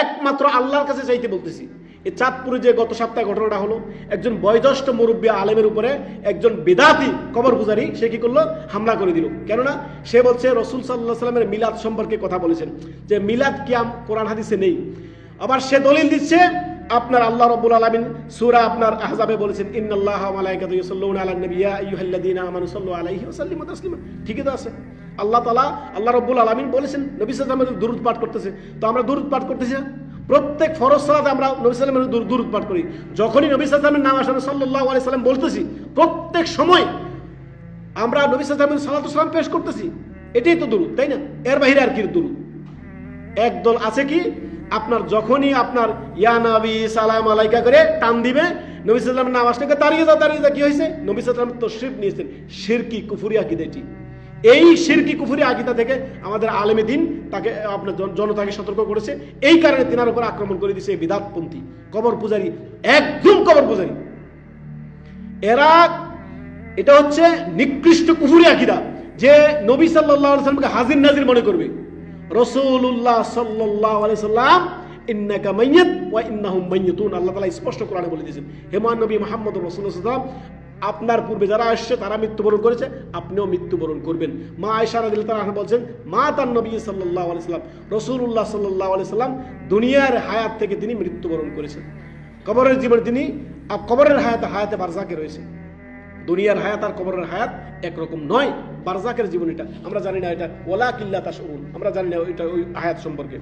একমাত্র আল্লাহর কাছে চাইতে বলতেছি। এই চাঁদপুরে যে গত সপ্তাহে ঘটনাটা হলো, একজন বয়োজ্যেষ্ঠ মুরব্বী আলেমের উপরে একজন বেদাতি কবর পূজারী সে কি করল? হামলা করে দিল। কেননা সে বলছে, রসুল সাল্লাহ সাল্লামের মিলাদ সম্পর্কে কথা বলেছেন, যে মিলাদ কিয়াম কোরআন হাদিসে নেই। আবার সে দলিল দিচ্ছে, আপনার আল্লাহ রব্বুল আলামিন সুরা আপনার আহজাবে বলেছেন, ইন্নাল্লাহ ওয়া মালাইকাতু ইউসাল্লুনা আলান নবী আইয়ুহাল্লাযীনা আমানু সাল্লু আলাইহি ওয়া তাসলিমা। ঠিকই তো আছে। আল্লাহ তালা আল্লাহ রব্বুল আলামিন বলেছেন, নবী আলাইহি দুরূদ পাঠ করতেছে। তো আমরা দুরূদ পাঠ করতেছি প্রত্যেক ফরজ সালাতে আমরা নবী সাল্লামের দুরূদ পাঠ করি। যখনই নবী সাল্লামের নাম আসে, আমরা সাল্লাল্লাহু আলাইহি সাল্লাম বলতেছি, প্রত্যেক সময় আমরা নবী সাল্লামের সালাতু সালাম পেশ করতেছি। এটাই তো দুরূদ, তাই না? এর বাইরে আর কি দুরূদ? একদল আছে কি, আপনার যখনই আপনার ইয়া নবী সালাম আলাইকা করে টান দিবে, নবী সাল্লাম নাম আসলে দাঁড়িয়ে যাও দাঁড়িয়ে যাও কি হয়েছে নবী সাল্লাম তো শিরক নিয়েছেন। শিরকি, কুফুরি আকিদা এটি। এই শিরকি কুফুরি আকিদা থেকে আমাদের আলেমে দিন তাকে, আপনার জনতাকে সতর্ক করেছে। এই কারণে তিনার উপর আক্রমণ করে দিয়েছে এই বিদাতপন্থী। কবর পূজারী, একদম কবর পূজারী। এরা, এটা হচ্ছে নিকৃষ্ট কুফুরি আকিদা যে নবী আলাইহি সাল্লামকে হাজির নাজির মনে করবে। রসুল্লাহ সাল্লাল্লাহু আলাইহি সাল্লাম, ইন্নাকা মাইয়াত ওয়া ইন্নাহুম মাইয়াতুন আল্লাহ তাআলা স্পষ্ট কোরআনে বলে দিয়েছেন, হে মহান নবী মুহাম্মদ রাসূলুল্লাহ আপনার পূর্বে যারা আসছে, তারা মৃত্যুবরণ করেছে, আপনিও মৃত্যুবরণ করবেন। মা আয়েশা রাদিয়াল্লাহু তাআলা বলছেন, মা তার নবী সাল্লাল্লাহু আলাইহি সাল্লাম, রাসূলুল্লাহ সাল্লাল্লাহু আলাইহি সাল্লাম দুনিয়ার হায়াত থেকে তিনি মৃত্যুবরণ করেছেন। কবরের জীবনে তিনি কবরের হায়াতে হায়াতে বারজাকে রয়েছে। দুনিয়ার হায়াত আর কবরের হায়াত একরকম নয়, বারজাকের জীবন এটা। আমরা জানি না এটা ওলা কিল্লা তা আমরা জানি না ওইটা ওই হায়াত সম্পর্কে।